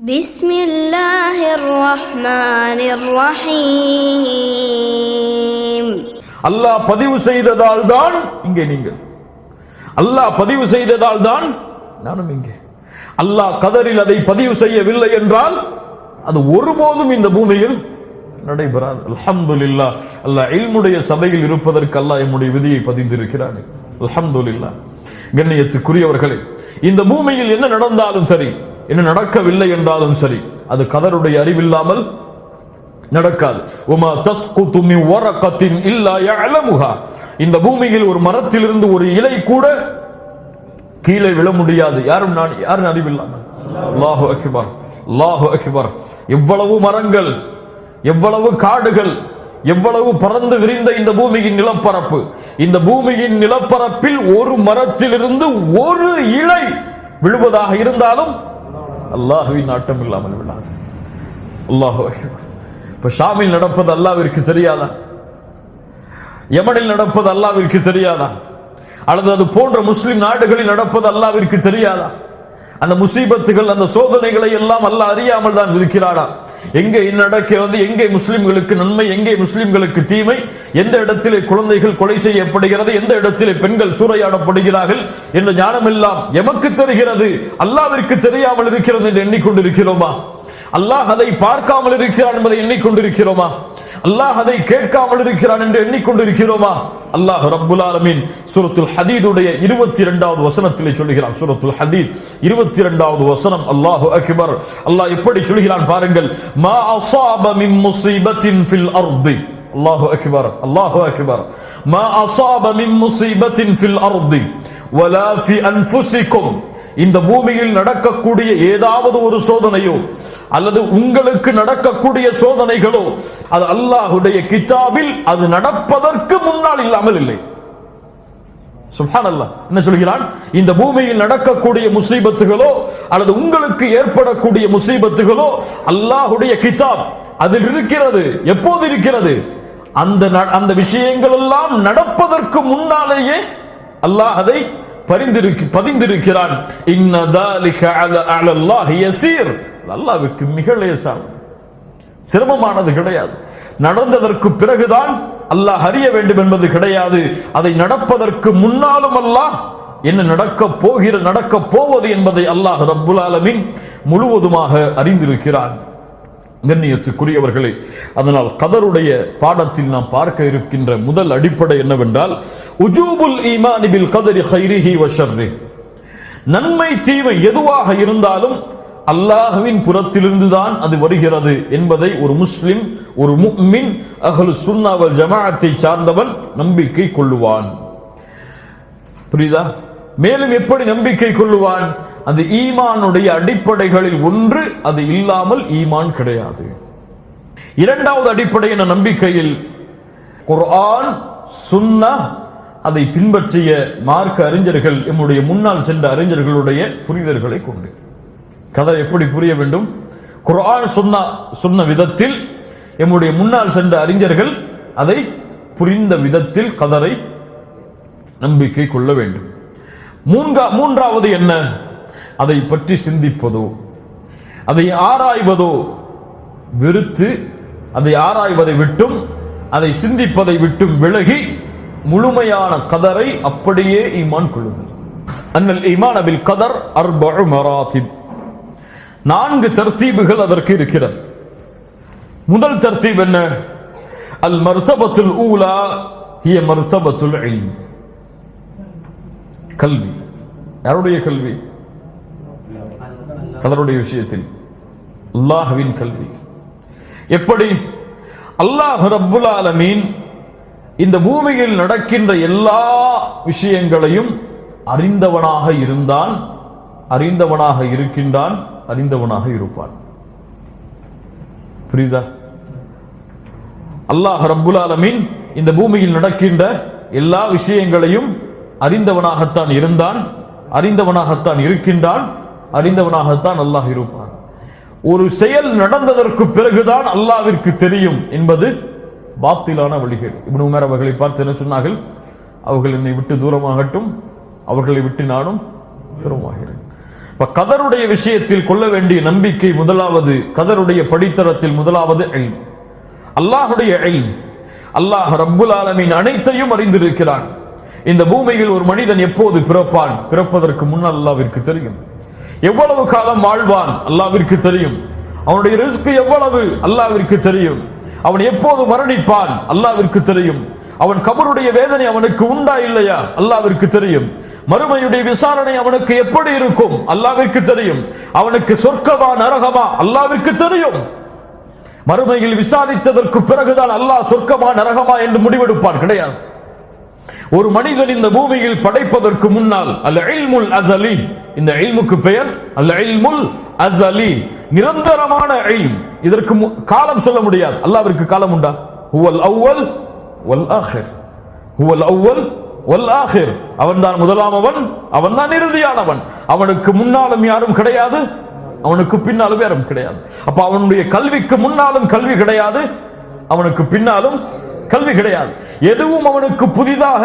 بسم الله الرحمن الرحيم அல்லாஹ் பதிவு செய்ததால் தான் இங்கே நீங்கள் அல்லாஹ் பதிவு செய்ததால் தான் நானும் இங்கே அல்லாஹ் கதரில் அதை பதிவு செய்யவில்லை என்றால் அது ஒருபோதும் இந்த பூமியில் நடைபெறாது அல்ஹம்துலில்லாஹ் அல்லாஹ் இல்முடைய சபையில் இருப்பதற்கு அல்லாஹ் எம்முடைய விதியை பதிந்திருக்கிறான் அல்ஹம்துலில்லாஹ் கண்ணியத்துக்குரியவர்களே இந்த பூமியில் என்ன நடந்தாலும் சரி என்ன நடக்கவில்லை என்றாலும் சரி அது கதருடைய அறிவில்லாமல் நடக்காது. உமா தஸ்குது மின் வரகத்தின் இல்லா யஅலமுஹா. இந்த பூமியில் ஒரு மரத்திலிருந்து ஒரு இலை கூட கீழே விழ முடியாது. யாரும் நான் யாரும் அறிவில்லாமல். அல்லாஹு அக்பர் அல்லாஹு அக்பர். எவ்வளவு மரங்கள் எவ்வளவு காடுகள் எவ்வளவு பறந்து விரிந்த இந்த பூமியின் நிலப்பரப்பு. இந்த பூமியின் நிலப்பரப்பில் ஒரு மரத்திலிருந்து ஒரு இலை விழுவதாக இருந்தாலும் அல்லாஹுவின் நாட்டம் இல்லாமல் விடாது. அல்லாஹு இப்போ ஷாமில் நடப்பது அல்லாவிற்கு தெரியாதா? யமனில் நடப்பது அல்லாவிற்கு தெரியாதா? அல்லது அது போன்ற முஸ்லிம் நாடுகளில் நடப்பது அல்லாவிற்கு தெரியாதா? அந்த முசீபத்துகள் அந்த சோதனைகளை எல்லாம் அல்லாஹ் அறியாமல் தான் இருக்கிறானா? எங்கே நடக்கிறது? எங்கே முஸ்லிம்களுக்கு நன்மை? எங்கே முஸ்லிம்களுக்கு தீமை? எந்த இடத்திலே குழந்தைகள் கொலை செய்யப்படுகிறது? எந்த இடத்திலே பெண்கள் சூறையாடப்படுகிறார்கள்? என்ற ஞானம் எல்லாம் எமக்கு தெரிகிறது. அல்லாவிற்கு தெரியாமல் இருக்கிறது என்று எண்ணிக்கொண்டிருக்கிறோமா? அல்லாஹ் அதை பார்க்காமல் இருக்கிறான் என்பதை எண்ணிக்கொண்டிருக்கிறோமா? அல்லாஹ் அதை கேட்காமல் இருக்கிறான் என்று எண்ணிக்கொண்டிருக்கிறோமா? அல்லாஹ் ரப்புல் ஆலமீன் சூரத்துல் ஹதீதுடைய இருபத்தி இரண்டாவது வசனத்திலே சொல்லுகிறான். சூரத்துல் ஹதீத் இருபத்தி இரண்டாவது வசனம். அல்லாஹு அக்பர். அல்லாஹ் எப்படி சொல்கிறான் பாருங்கள். மா அசாப மின் முசீபத்தின் ஃபில் அர்தி. அல்லாஹு அக்பர். அல்லாஹு அக்பர். மா அசாப மின் முசீபத்தின் ஃபில் அர்தி. வலா ஃபி அன்ஃபுசிக்கும். இந்த பூமியில் நடக்கக்கூடிய ஏதாவது ஒரு சோதனையோ அல்லது உங்களுக்கு நடக்கக்கூடிய சோதனைகளோ அது அல்லாஹுடைய கிதாபில் அது நடப்பதற்கு முன்னால் இல்லாமல் இல்லை. என்ன சொல்கிறான்? இந்த பூமியில் நடக்கக்கூடிய முசீபத்துகளோ அல்லது உங்களுக்கு ஏற்படக்கூடிய முசீபத்துகளோ அல்லாஹுடைய கிதாப் அதில் இருக்கிறது எப்போது இருக்கிறது? அந்த அந்த விஷயங்கள் எல்லாம் நடப்பதற்கு முன்னாலேயே அல்லாஹ் அதை பரிந்திருக்கு பதிந்திருக்கிறான். இன்னதாலிக அல அலல்லாஹ் யசீர். அல்லாஹ்வுக்கு மிக லேசானது சிரமமானது கிடையாது. நடந்ததற்கு பிறகுதான் அல்லாஹ் அறிய வேண்டும் என்பது கிடையாது. அதை நடப்பதற்கு முன்னாலும் அல்லாஹ் என்ன நடக்க போகிற நடக்க போவது என்பதை அல்லாஹ் ரப்புல் ஆலமின் முழுவதுமாக அறிந்திருக்கிறான். கண்ணியத்துக்குரியவர்களே அதனால் கதருடைய பாடத்தில் நாம் பார்க்க இருக்கின்ற முதல் அடிப்படை என்னவென்றால் உஜூபுல் ஈமானிபில் கதரி ஹைரிஹி வஷர்ரி நன்மை தீமை எதுவாக இருந்தாலும் அல்லாஹுவின் புறத்திலிருந்துதான் அது வருகிறது என்பதை ஒரு முஸ்லிம் ஒரு முக்மின் அகலு சுன்னாவல் ஜமாஅத்தை சார்ந்தவன் நம்பிக்கை கொள்ளுவான். புரியுதா? மேலும் எப்படி நம்பிக்கை கொள்ளுவான்? அது ஈமானுடைய அடிப்படைகளில் ஒன்று அது இல்லாமல் ஈமான் கிடையாது. இரண்டாவது அடிப்படை என நம்பிக்கையில்? குர்ஆன் சுன்னா அதை பின்பற்றிய மார்க்க அறிஞர்கள் எம்முடைய முன்னால் சென்ற அறிஞர்களுடைய புரிதல்களை கொண்டு. கதை எப்படி புரிய வேண்டும்? குரான் சொன்ன சொன்ன விதத்தில் எம்முடைய முன்னால் சென்ற அறிஞர்கள் அதை புரிந்த விதத்தில் கதரை நம்பிக்கை கொள்ள வேண்டும். மூன்றா மூன்றாவது என்ன? அதை பற்றி சிந்திப்பதோ? அதை ஆராய்வதோ? வெறுத்து அதை ஆராய்வதை விட்டும் அதை சிந்திப்பதை விட்டும் விலகி முழுமையான கதரை அப்படியே ஈமான் கொள்ளுதல். அன்னல் ஈமான் அபில் கதர் அர்பு மராத்தின் நான்கு தர்த்தீபுகள் அதற்கு இருக்கிறது. முதல் தர்த்தீப் என்ன? அல் மர்த்தபத்துல் ஊலா ஹிய மருத்தபத்துல் இல்ம். கல்வி. யாருடைய கல்வி? கதருடைய விஷயத்தில். அல்லாஹுவின் கல்வி. எப்படி? அல்லாஹ் ரப்புல் ஆலமீன் இந்த பூமியில் நடக்கின்ற எல்லா விஷயங்களையும் அறிந்தவனாக இருந்தான் அறிந்தவனாக இருக்கின்றான் அறிந்தவனாக இருப்பான். புரியுதா? அல்லாஹ் ரப்புல் இந்த பூமியில் நடக்கின்ற எல்லா விஷயங்களையும் அறிந்தவனாகத்தான் இருந்தான் அறிந்தவனாகத்தான் இருக்கின்றான் அறிந்தவனாகத்தான் அல்லாஹ் இருப்பான். ஒரு செயல் நடந்ததற்கு பிறகுதான் அல்லாவிற்கு தெரியும் என்பது பாப்திலான வழிகேடு இப்னு உமர் அவர்களை பார்த்து என்ன சொன்னார்கள்? அவர்கள் என்னை விட்டு தூரமாகட்டும் அவர்களை விட்டு நானும் தூரமாகிறேன். கதருடைய விஷயத்தில் கொள்ள வேண்டிய நம்பிக்கை முதலாவது கதருடைய படித்தரத்தில் முதலாவது எல் அல்லாஹுடைய எல் அல்லாஹ் ரப்புல் ஆலமின் அனைத்தையும் அறிந்திருக்கிறான். இந்த பூமியில் ஒரு மனிதன் எப்போது பிறப்பான்? பிறப்பதற்கு முன்னால் அல்லாவிற்கு தெரியும். எவ்வளவு காலம் வாழ்வான்? அல்லாவிற்கு தெரியும். அவனுடைய ரிஸ்க் எவ்வளவு? அல்லாவிற்கு தெரியும். அவன் எப்போது மரணிப்பான்? அல்லாவிற்கு தெரியும். அவன் கபருடைய வேதனை அவனுக்கு உண்டா இல்லையா? அல்லாவிற்கு தெரியும். மறுமையுடைய விசாரணை அவனுக்கு எப்படி இருக்கும்? அல்லாவிற்கு தெரியும். அவனுக்கு சொர்க்கமா நரகமா? அல்லாவிற்கு தெரியும். மறுமையில் விசாரித்ததற்கு பிறகுதான் அல்லாஹ் சொர்க்கமா நரகமா என்று முடிவெடுப்பான். கிடையாது. ஒரு மனிதன் இந்த பூமியில் படைப்பதற்கு முன்னால் அல்ல இல்முல் அசலி இந்த இல்முக்கு பெயர் அல்ல இல்முல் அசலி நிரந்தரமான இல்ம். இதற்கு காலம் சொல்ல முடியாது. அல்லாவிற்கு காலம் உண்டா? ஹுவல் அவ்வல் வல் ஆஹிர் ஹுவல் அவ்வல் வல் அவன் தான் முதலாமவன் அவன் தான் இறுதியானவன். அவனுக்கு முன்னாலும் யாரும் கிடையாது அவனுக்கு பின்னாலும் யாரும் கிடையாது. அப்ப அவனுடைய கல்விக்கு முன்னாலும் கல்வி கிடையாது அவனுக்கு பின்னாலும் கல்வி கிடையாது. எதுவும் அவனுக்கு புதிதாக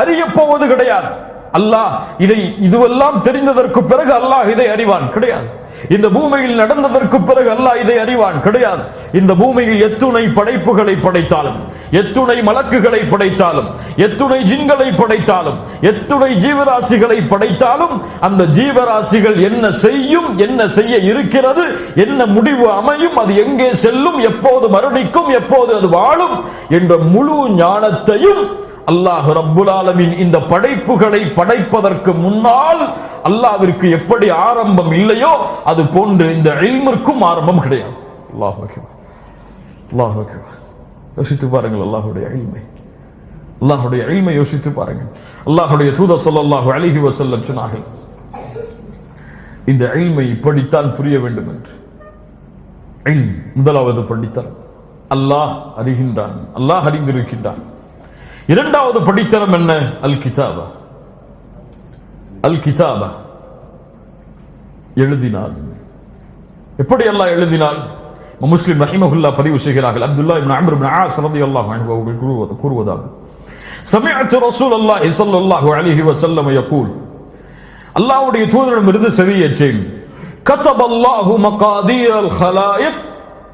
அறியப் போவது கிடையாது. அல்லாஹ் இதை இதுவெல்லாம் தெரிந்ததற்கு பிறகு அல்லாஹ் இதை அறிவான். கிடையாது. இந்த பூமியில் நடந்ததற்கு பிறகு அல்லாஹ் இதை அறிவான். கிடையாது. இந்த பூமியில் எத்துணை படைப்புகளை படைத்தாலும் எத்துணை மலக்குகளை படைத்தாலும் எத்துணை ஜின்களை படைத்தாலும் எத்துணை ஜீவராசிகளை படைத்தாலும் அந்த ஜீவராசிகள் என்ன செய்யும் என்ன செய்ய இருக்கிறது என்ன முடிவு அமையும் அது எங்கே செல்லும் எப்போது மரணிக்கும் எப்போது அது வாழும் என்ற முழு ஞானத்தையும் அல்லாஹ் ரப்புல் ஆலமின் இந்த படைப்புகளை படைப்பதற்கு முன்னால் அல்லாவிற்கு எப்படி ஆரம்பம் இல்லையோ அது போன்று இந்த இல்மிற்கும் ஆரம்பம் கிடையாது. அல்லாஹ் அல்லாஹ் யோசித்து பாருங்கள் அல்லாஹுடைய இல்மை. அல்லாஹுடைய இல்மை யோசித்து பாருங்கள். அல்லாஹுடைய தூத சொல்லாஹு அழகி வஸல்லம் சொன்னார்கள் இந்த இல்மை இப்படித்தான் புரிய வேண்டும் என்று. முதலாவது படித்தான் அல்லாஹ் அறிகின்றான். அல்லாஹ் அறிந்திருக்கின்றான். இரண்டாவது படித்தரம் என்ன அல் கிதாபா அல் கிதாபா எழுதினான் எப்படி அல்லாஹ் எழுதினான் முஸ்லிம் ரஹிமஹுல்லா பதிவு செய்கிறார்கள் Abdullah ibn Amr ibn As ரலியல்லாஹு அன்ஹு அவர்கள் கூறுவது கூறுவதாக سمعت رسول الله صلى الله عليه وسلم يقول அல்லாஹ்வுடைய தூதரிடமிருந்து செவியேற்றேன் كتب الله مقادير الخلائق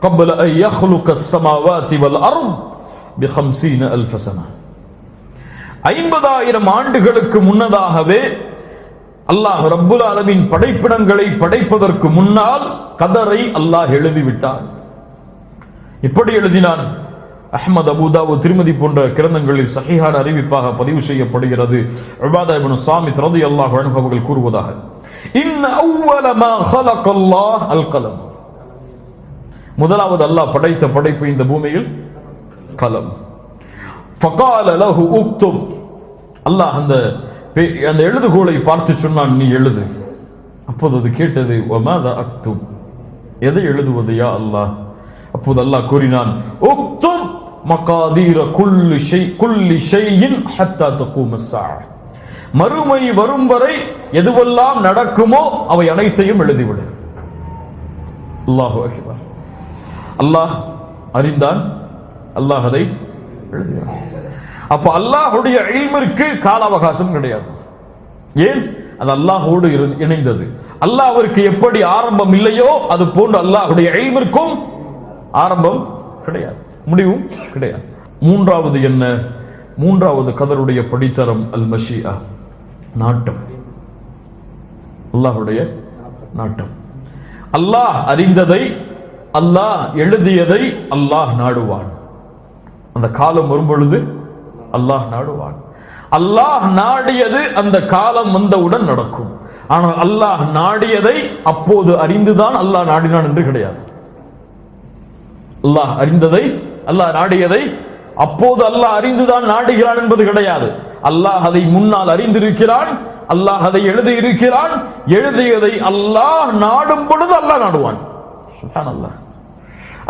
قبل أن يخلق السماوات والأرض بخمسين ألف سنة ஐம்பதாயிரம் ஆண்டுகளுக்கு முன்னதாகவே அல்லாஹ் ரப்புல் அளவின் படைப்பிடங்களை படைப்பதற்கு முன்னால் கதரை அல்லாஹ் எழுதிவிட்டார் இப்படி எழுதினான் அஹமது அபுதாவு திருமதி போன்ற கிரந்தங்களில் சஹிஹான அறிவிப்பாக பதிவு செய்யப்படுகிறது. உபாதா இப்னு அல்லாஹ் அவர்கள் கூறுவதாக இன் அவ்வல மா ஹலக் அல்லாஹ் கலம் முதலாவது அல்லாஹ் படைத்த படைப்பு இந்த பூமியில் கலம். ஃபகால அல்லாஹ் அந்த பே- அந்த எழுதுகோலை பார்த்து சொன்னான் நீ எழுது. அப்போது அது கேட்டது ஒமாத அக்தும்? எதை எழுதுவது யா அல்லாஹ்? அப்போது அல்லாஹ் கூறினான் உக்தும் மகாதீர குல்லு ஷை குல்லி ஷையின் ஹத்தா தக்கூம மறுமை வரும் வரை எதுவெல்லாம் நடக்குமோ அவை அனைத்தையும் எழுதிவிடு. அல்லாஹு அக்பர். அல்லாஹ் அறிந்தான் அல்லாஹ் அதை எழுதுகிறான் அப்போ அல்லாஹுடைய இல்மிற்கு கால அவகாசம் கிடையாது. ஏன்? அது அல்லாஹோடு இரு- இணைந்தது. அல்லாஹ்விற்கு எப்படி ஆரம்பம் இல்லையோ அது போன்று அல்லாஹுடைய இல்மிற்கும் ஆரம்பம் கிடையாது. முடிவும் கிடையாது. மூன்றாவது என்ன? மூன்றாவது கதருடைய படித்தரம் அல் மஷியா நாட்டம். அல்லாஹுடைய நாட்டம். அல்லாஹ் அறிந்ததை அல்லாஹ் எழுதியதை அல்லாஹ் நாடுவான். அந்த காலம் வரும்பொழுது அல்லாஹ் நாடுவான். அல்லாஹ் நாடியது அந்த காலம் வந்தவுடன் நடக்கும். ஆனால் அல்லாஹ் நாடியதை அப்போது அறிந்துதான் அல்லாஹ் நாடினான் என்று கிடையாது. அல்லாஹ் அறிந்ததை அல்லாஹ் நாடியதை அப்போது அல்லாஹ் அறிந்துதான் நாடுகிறான் என்பது கிடையாது. அல்லாஹ் அதை முன்னால் அறிந்திருக்கிறான் அல்லாஹ் அதை எழுதியிருக்கிறான் எழுதியதை அல்லாஹ் நாடும் பொழுது அல்லாஹ் நாடுவான்.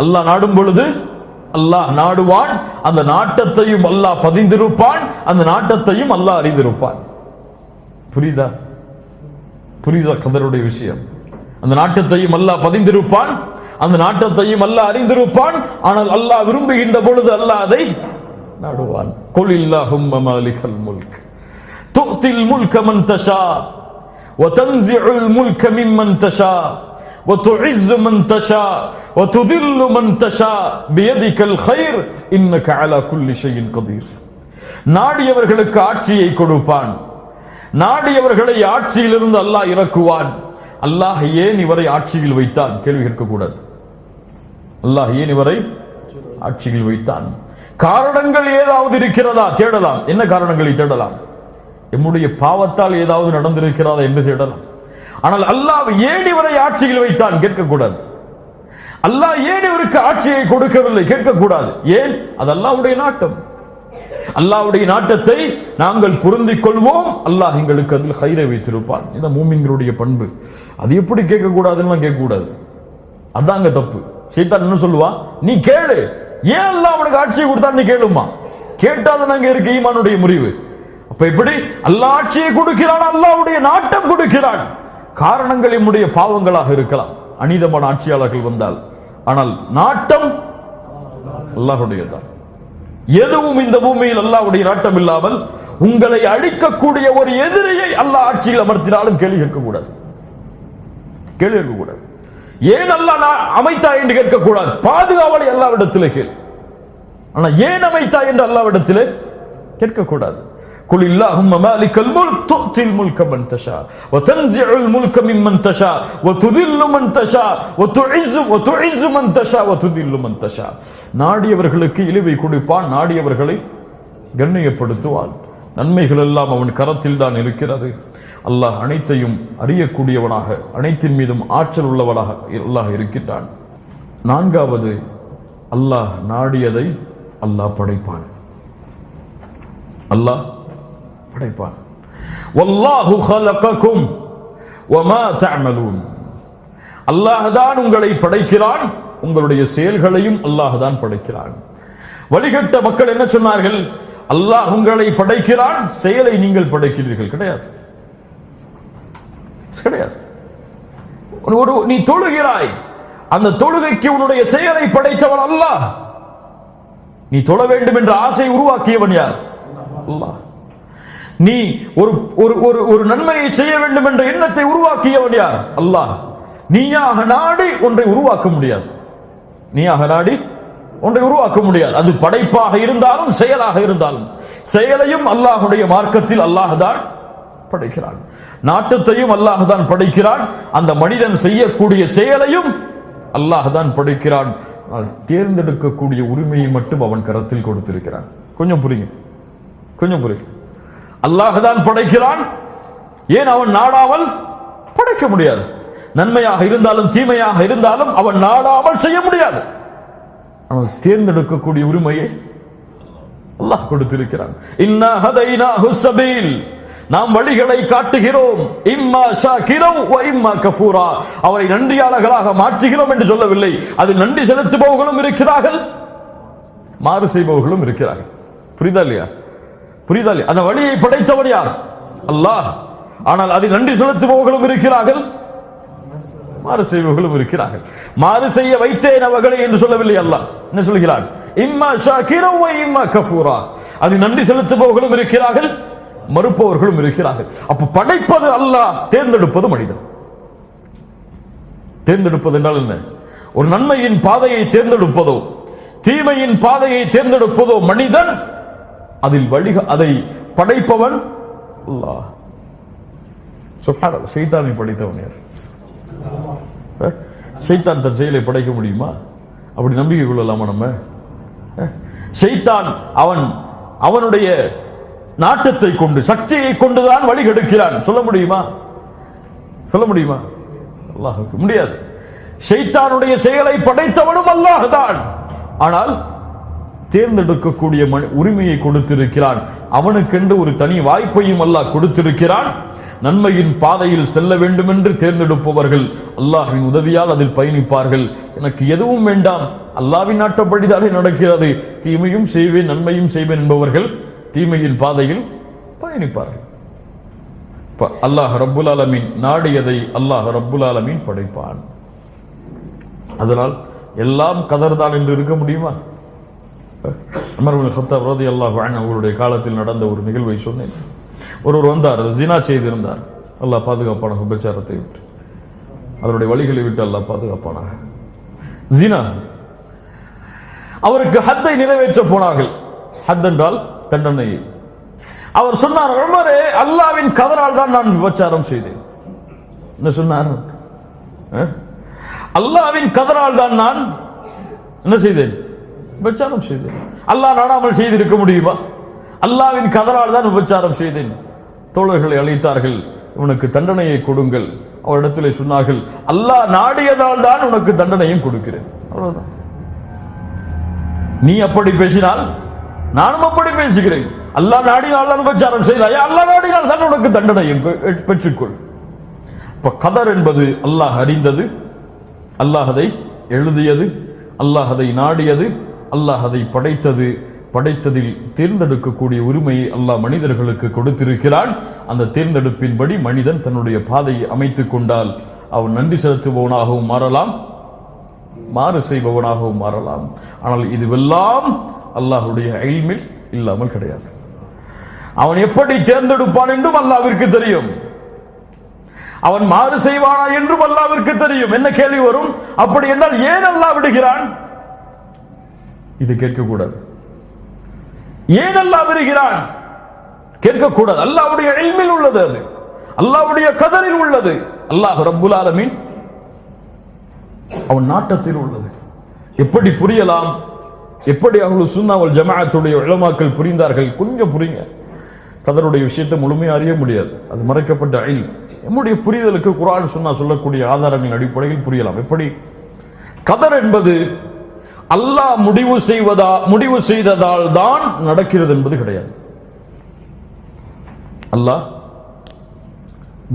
அல்லாஹ் நாடும் பொழுது அல்லாஹ் நாடுவான் அந்த நாட்டத்தையும் அல்லாஹ் பதிந்திருப்பான் அந்த நாட்டத்தையும் அல்லாஹ் அறிந்திருப்பான் புரியுதா புரியுதா கதருடைய விஷயம் அந்த நாட்டத்தையும் அல்லாஹ் பதிந்திருப்பான் அந்த நாட்டத்தையும் அல்லாஹ் அறிந்திருப்பான் ஆனால் அல்லாஹ் விரும்புகின்ற பொழுது அல்லாஹ் அதை நாடுவான் குல் இல்லாஹும்ம மாலிகல் முல்க் துக்தில் முல்க மன் தஷா وتنزع الملك ممن تشاء وتعز من تشاء وتذل من تشاء بيدك الخير انك على كل شيء قدير நாடியவர்களுக்கு ஆட்சியை கொடுப்பான் நாடியவர்களை ஆட்சியிலிருந்து அல்லாஹ் இறக்குவான் அல்லாஹ் ஏன் இவரை ஆட்சியில் வைத்தான் கேள்வி கேட்கக்கூடாது அல்லாஹ் ஏன் இவரை ஆட்சியில் வைத்தான் காரணங்கள் ஏதாவது இருக்கிறதா தேடலாம் என்ன காரணங்களை தேடலாம் எம்முடைய பாவத்தால் ஏதாவது நடந்திருக்கிறதா என்று தேடலாம் ஆனால் அல்லாஹ் ஏன் இவரை ஆட்சியில் வைத்தான். கேட்கக்கூடாது. அல்லாஹ் ஏன் இவருக்கு ஆட்சியை கொடுக்கவில்லை. கேட்கக்கூடாது. ஏன்? அது அல்லாவுடைய நாட்டம். அல்லாஹ்வுடைய நாட்டத்தை நாங்கள் புரிந்து கொள்வோம். அல்லாஹ் எங்களுக்கு அதில் ஹைரை வைத்திருப்பான். இந்த மூமின்களுடைய பண்பு. அது எப்படி கேட்கக்கூடாதுன்னு கேட்கக்கூடாது. அதாங்க தப்பு. சைத்தான் என்ன சொல்லுவா? நீ கேளு. ஏன் அல்லாஹ் அவனுக்கு ஆட்சியை கொடுத்தா நீ கேளுமா கேட்டாதான் நாங்க இருக்கு ஈமானுடைய முறிவு. அப்ப எப்படி? அல்லாஹ் ஆட்சியை கொடுக்கிறான் அல்லாவுடைய நாட்டம் கொடுக்கிறான். காரணங்கள் நம்முடைய பாவங்களாக இருக்கலாம். அநீதமான ஆட்சியாளர்கள் வந்தால். ஆனால் நாட்டம் அல்லாஹுடையதான் எதுவும் இந்த பூமியில் அல்லாவுடைய நாட்டம் இல்லாமல் உங்களை அழிக்கக்கூடிய ஒரு எதிரியை அல்லாஹ் ஆட்சியில் அமர்த்தினாலும் கேள்வி கேட்கக்கூடாது. கேள்வி கேட்கக்கூடாது. ஏன் அல்லா நான் அமைத்தாய் என்று கேட்கக்கூடாது? பாதுகாவலை எல்லாவிடத்திலே கேள். ஆனால் ஏன் அமைத்தாய் என்று அல்லாவிடத்திலே கேட்கக்கூடாது. قل اللهم مالك الملك تؤتي الملك من تشاء وتنزع الملك ممن تشاء وتذل من تشاء وتعز وتعز من تشاء وتذل من تشاء நாடியவர்களுக்கு இழிவை கொடுப்பான் நாடியவர்களை கண்ணியப்படுத்துவான் நன்மைகள் எல்லாம் அவன் கரத்தில் தான் இருக்கிறது அல்லாஹ் அனைத்தையும் அறியக்கூடியவனாக அனைத்தின் மீதும் ஆற்றல் உள்ளவனாக அல்லாஹ் இருக்கின்றான் நான்காவது அல்லாஹ் நாடியதை அல்லாஹ் படைப்பான் அல்லாஹ் படைப்பான். வல்லாஹு ஹலகக்கும் வமா தஅமலூன். அல்லாஹ் தான் உங்களை படைக்கிறான் உங்களுடைய செயல்களையும் அல்லாஹ் படைக்கிறான். வழிகட்ட மக்கள் என்ன சொன்னார்கள்? அல்லாஹ் உங்களை படைக்கிறான் செயலை நீங்கள் படைக்கிறீர்கள். கிடையாது. கிடையாது. ஒரு நீ தொழுகிறாய் அந்த தொழுகைக்கு உன்னுடைய செயலை படைத்தவன் அல்லாஹ். நீ தொழ வேண்டும் என்ற ஆசை உருவாக்கியவன் யார்? அல்லாஹ். நீ ஒரு ஒரு ஒரு ஒரு நன்மையை செய்ய வேண்டும் என்ற எண்ணத்தை உருவாக்கியவன் யார்? அல்லாஹ். நீயாக நாடி ஒன்றை உருவாக்க முடியாது. நீயாக நாடி ஒன்றை உருவாக்க முடியாது. அது படைப்பாக இருந்தாலும் செயலாக இருந்தாலும். செயலையும் அல்லாஹுடைய மார்க்கத்தில் அல்லாஹ் தான் படைக்கிறான். நாட்டத்தையும் அல்லாஹ் தான் படைக்கிறான். அந்த மனிதன் செய்யக்கூடிய செயலையும் அல்லாஹ் தான் படைக்கிறான். தேர்ந்தெடுக்கக்கூடிய உரிமையை மட்டும் அவன் கரத்தில் கொடுத்திருக்கிறான். கொஞ்சம் புரியுங்க. கொஞ்சம் புரியுங்க. அல்லாஹ் தான் படைக்கிறான். ஏன் அவன் நாடாமல்? படைக்க முடியாது. நன்மையாக இருந்தாலும் தீமையாக இருந்தாலும் அவன் நாடாமல் செய்ய முடியாது. அவன் தேர்ந்தெடுக்கக்கூடிய உரிமையை அல்லாஹ் கொடுத்திருக்கிறான். இன்னா ஹதைனாஹு சபீல். நாம் வழிகளை காட்டுகிறோம். இம்மா ஷாகிரவ் இம்மா கஃபூரா. அவரை நன்றியாளர்களாக மாற்றுகிறோம் என்று சொல்லவில்லை. அது நன்றி செலுத்துபவர்களும் இருக்கிறார்கள். மாறு செய்பவர்களும் இருக்கிறார்கள். புரிதா இல்லையா? புரிதல். அந்த வழியை படைத்தவன் யார்? அல்லாஹ். ஆனால் அதில் நன்றி செலுத்துபவர்களும் இருக்கிறார்கள். மாறு செய்பவர்களும் இருக்கிறார்கள். மாறு செய்ய வைத்தேன் அவர்களை என்று சொல்லவில்லை அல்லாஹ். என்ன சொல்கிறார் இம்மா ஷாகிரவ் இம்மா கஃபூரா. அது நன்றி செலுத்துபவர்களும் இருக்கிறார்கள் மறுப்பவர்களும் இருக்கிறார்கள். அப்ப படைப்பது அல்லாஹ் தேர்ந்தெடுப்பது மனிதன். தேர்ந்தெடுப்பது என்றால் என்ன? ஒரு நன்மையின் பாதையை தேர்ந்தெடுப்பதோ தீமையின் பாதையை தேர்ந்தெடுப்பதோ மனிதன் அதில் வழிக அதை படைப்பவன் சைத்தானை படைத்தவன் யார்? சைத்தான் தன் செயலை படைக்க முடியுமா? அப்படி நம்பிக்கை கொள்ளலாமா நம்ம? அஹ்? சைத்தான் அவன் அவனுடைய நாட்டத்தை கொண்டு சக்தியை கொண்டுதான் வழி கெடுக்கிறான் சொல்ல முடியுமா? சொல்ல முடியுமா? அல்லாஹுக்கு முடியாது. ஷைத்தானுடைய செயலை படைத்தவனும் அல்லாஹ் தான் ஆனால் தேர்ந்தெடுக்கக்கூடிய உரிமையை கொடுத்திருக்கிறான். அவனுக்கென்று ஒரு தனி வாய்ப்பையும் அல்லாஹ் கொடுத்திருக்கிறான். நன்மையின் பாதையில் செல்ல வேண்டும் என்று தேர்ந்தெடுப்பவர்கள் அல்லாஹின் உதவியால் அதில் பயணிப்பார்கள். எனக்கு எதுவும் வேண்டாம். அல்லாஹ்வின் நாட்டப்படிதானே நடக்கிறது. தீமையும் செய்வேன் நன்மையும் செய்வேன் என்பவர்கள் தீமையின் பாதையில் பயணிப்பார்கள். அல்லாஹ் ரப்புல் ஆலமீன் நாடியதை அல்லாஹ் ரப்புல் ஆலமீன் படைப்பான். அதனால் எல்லாம் கதர்தான் என்று இருக்க முடியுமா? அமர்வன் ஹத்தாப் ரதி அல்லாஹ் அன்ஹு அவருடைய காலத்தில் நடந்த ஒரு நிகழ்வை சொன்னேன். ஒருவர் வந்தார் ஜினா செய்திருந்தார். அல்லாஹ் பாதுகாப்பான விபச்சாரத்தை விட்டு. அதனுடைய வழிகளை விட்டு அல்லாஹ் பாதுகாப்பானாக. ஜினா. அவருக்கு ஹத்தை நிறைவேற்ற போனார்கள். ஹத் என்றால் தண்டனை. அவர் சொன்னார் உமரே அல்லாவின் கதரால் தான் நான் விபச்சாரம் செய்தேன். என்ன சொன்னார்? அல்லாவின் கதரால் தான் நான் என்ன செய்தேன்? விபச்சாரம் செய்தேன். அல்லாஹ் நாடாமல் செய்திருக்க முடியுமா? அல்லாவின் கதலால் தான் விபச்சாரம் செய்தேன். தோழர்களை அழைத்தார்கள் உனக்கு தண்டனையை கொடுங்கள். அவரிடத்திலே சொன்னார்கள் அல்லாஹ் நாடியதால் தான் உனக்கு தண்டனையும் கொடுக்கிறேன். அவ்வளவுதான். நீ அப்படி பேசினால் நானும் அப்படி பேசுகிறேன். அல்லாஹ் நாடினால் தான் உபச்சாரம் செய்தாயா? அல்லாஹ் நாடினால் தான் உனக்கு தண்டனையும் பெற்றுக்கொள். இப்ப கதர் என்பது அல்லாஹ் அறிந்தது அல்லாஹ் அதை எழுதியது அல்லாஹ் அதை நாடியது அல்லாஹ் அதை படைத்தது படைத்ததில் தேர்ந்தெடுக்கக்கூடிய உரிமையை அல்லாஹ் மனிதர்களுக்கு கொடுத்திருக்கிறான். அந்த தேர்ந்தெடுப்பின்படி மனிதன் தன்னுடைய பாதையை அமைத்துக் கொண்டால் அவன் நன்றி செலுத்துபவனாகவும் மாறலாம் மாறு செய்பவனாகவும் மாறலாம். ஆனால் இதுவெல்லாம் அல்லாஹுடைய இல்மில் இல்லாமல் கிடையாது. அவன் எப்படி தேர்ந்தெடுப்பான் என்றும் அல்லாவிற்கு தெரியும். அவன் மாறு செய்வானா என்றும் அல்லாவிற்கு தெரியும். என்ன கேள்வி வரும்? அப்படி என்றால் ஏன் அல்லாஹ் விடுகிறான்? இது கேட்கக்கூடாது. ஏன் அல்லாஹ் வருகிறான்? கேட்கக்கூடாது. அல்லாஹ்வுடைய இல்மில் உள்ளது அது. அல்லாஹ்வுடைய கதரில் உள்ளது. அல்லாஹ் ரப்புல் ஆலமீன் அவன் நாட்டத்தில் உள்ளது. எப்படி புரியலாம்? எப்படி அவர்கள் சுண்ணாவல் ஜமாஅத்துடைய இளமாக்கள் புரிந்தார்கள்? கொஞ்சம் புரியுங்க கதருடைய விஷயத்தை முழுமையாக அறிய முடியாது. அது மறைக்கப்பட்ட அயில் நம்முடைய புரிதலுக்கு குரான் சுன்னா சொல்லக்கூடிய ஆதாரங்களின் அடிப்படையில் புரியலாம். எப்படி? கதர் என்பது அல்லாஹ் முடிவு செய்வதா முடிவு செய்ததால் தான் நடக்கிறது என்பது கிடையாது. அல்லாஹ்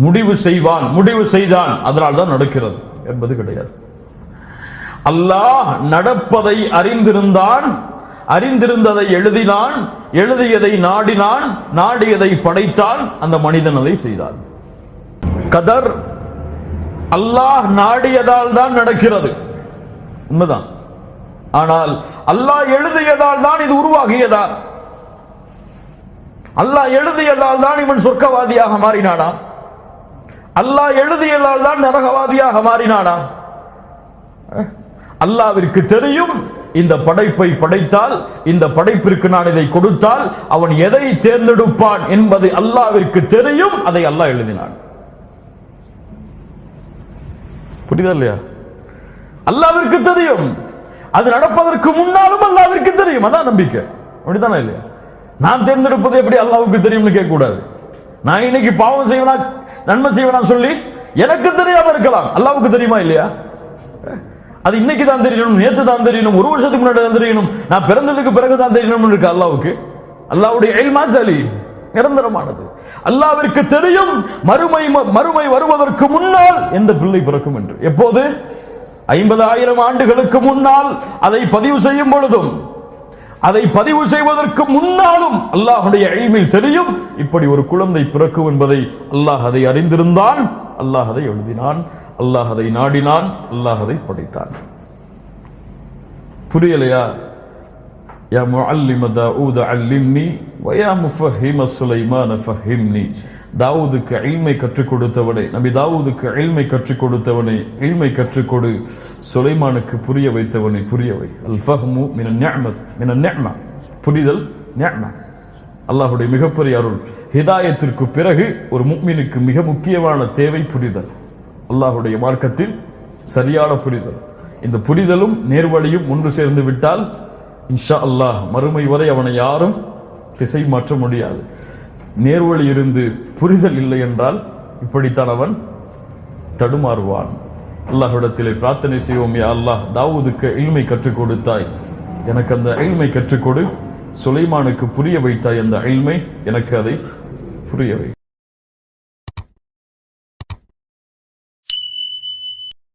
முடிவு செய்வான் முடிவு செய்தான் அதனால் தான் நடக்கிறது என்பது கிடையாது. அல்லாஹ் நடப்பதை அறிந்திருந்தான் அறிந்திருந்ததை எழுதினான் எழுதியதை நாடினான் நாடியதை படைத்தான் அந்த மனிதன் அதை செய்தான். கதர் அல்லாஹ் நாடியதால் தான் நடக்கிறது. உண்மைதான். ஆனால் அல்லாஹ் எழுதியதால் தான் இது உருவாகியதா? அல்லாஹ் எழுதியதால் தான் இவன் சொர்க்கவாதியாக மாறினானா? அல்லாஹ் எழுதியதால் தான் நரகவாதியாக மாறினானா? அல்லாவிற்கு தெரியும் இந்த படைப்பை படைத்தால் இந்த படைப்பிற்கு நான் இதை கொடுத்தால் அவன் எதை தேர்ந்தெடுப்பான் என்பது அல்லாவிற்கு தெரியும் அதை அல்லாஹ் எழுதினான். புரியுதா இல்லையா? அல்லாவிற்கு தெரியும். அது நடப்பதற்கு முன்னாலும் அல்லாவிற்கு தெரியும். அதான் நம்பிக்கை. அப்படித்தானே இல்லையா? நான் தேர்ந்தெடுப்பது எப்படி அல்லாவுக்கு தெரியும்னு கேட்கக்கூடாது. நான் இன்னைக்கு பாவம் செய்வனா நன்மை செய்வனா சொல்லி எனக்கு தெரியாம இருக்கலாம். அல்லாவுக்கு தெரியுமா இல்லையா? அது இன்னைக்கு தான் தெரியணும் நேத்து தான் தெரியணும் ஒரு வருஷத்துக்கு முன்னாடி தான் தெரியணும். நான் பிறந்ததுக்கு பிறகு தான் தெரியணும்னு இருக்கு அல்லாவுக்கு. அல்லாவுடைய எல்மா சலி நிரந்தரமானது. அல்லாவிற்கு தெரியும் மறுமை மறுமை வருவதற்கு முன்னால் எந்த பிள்ளை பிறக்கும் என்று. எப்போது? ஐம்பது ஆயிரம் ஆண்டுகளுக்கு முன்னால் அதை பதிவு செய்யும் பொழுதும் அதை பதிவு செய்வதற்கு முன்னாலும் அல்லாஹுடைய எல்மில் தெரியும். இப்படி ஒரு குழந்தை பிறக்கும் என்பதை அல்லாஹ் அதை அறிந்திருந்தான். அல்லாஹ் அதை எழுதினான். அல்லாஹ் அதை நாடினான். அல்லாஹ் அதை படைத்தான். புரியலையா? யா முஅல்லிம ஊத அல்லிம்னி வயா முஃபஹிம சுலைமான ஃபஹிம்னி. தாவூதுக்கு இல்மை கற்றுக் கொடுத்தவனே. நபி தாவூதுக்கு இல்மை கற்றுக் கொடுத்தவனே. இல்மை கற்றுக் கொடு. சுலைமானுக்கு புரிய வைத்தவனை. புரியவை அல் ஃபஹ்மு மின நியமத் மின நியமா புரிதல் நியமா அல்லாஹுடைய மிகப்பெரிய அருள். ஹிதாயத்திற்கு பிறகு ஒரு முக்மினுக்கு மிக முக்கியமான தேவை புரிதல். அல்லாஹுடைய மார்க்கத்தில் சரியான புரிதல். இந்த புரிதலும் நேர்வழியும் ஒன்று சேர்ந்து விட்டால் இன்ஷா அல்லாஹ் மறுமை வரை அவனை யாரும் திசை மாற்ற முடியாது. நேர்வழி இருந்து புரிதல் இல்லை என்றால் இப்படித்தான் அவன் தடுமாறுவான். அல்லாஹிடத்திலே பிரார்த்தனை செய்வோம் யா அல்லாஹ் தாவூதுக்கு எளிமை கற்றுக் கொடுத்தாய். எனக்கு அந்த எளிமை கற்றுக் கொடு. சுலைமானுக்கு புரிய வைத்தாய் அந்த எளிமை எனக்கு அதை புரிய வை.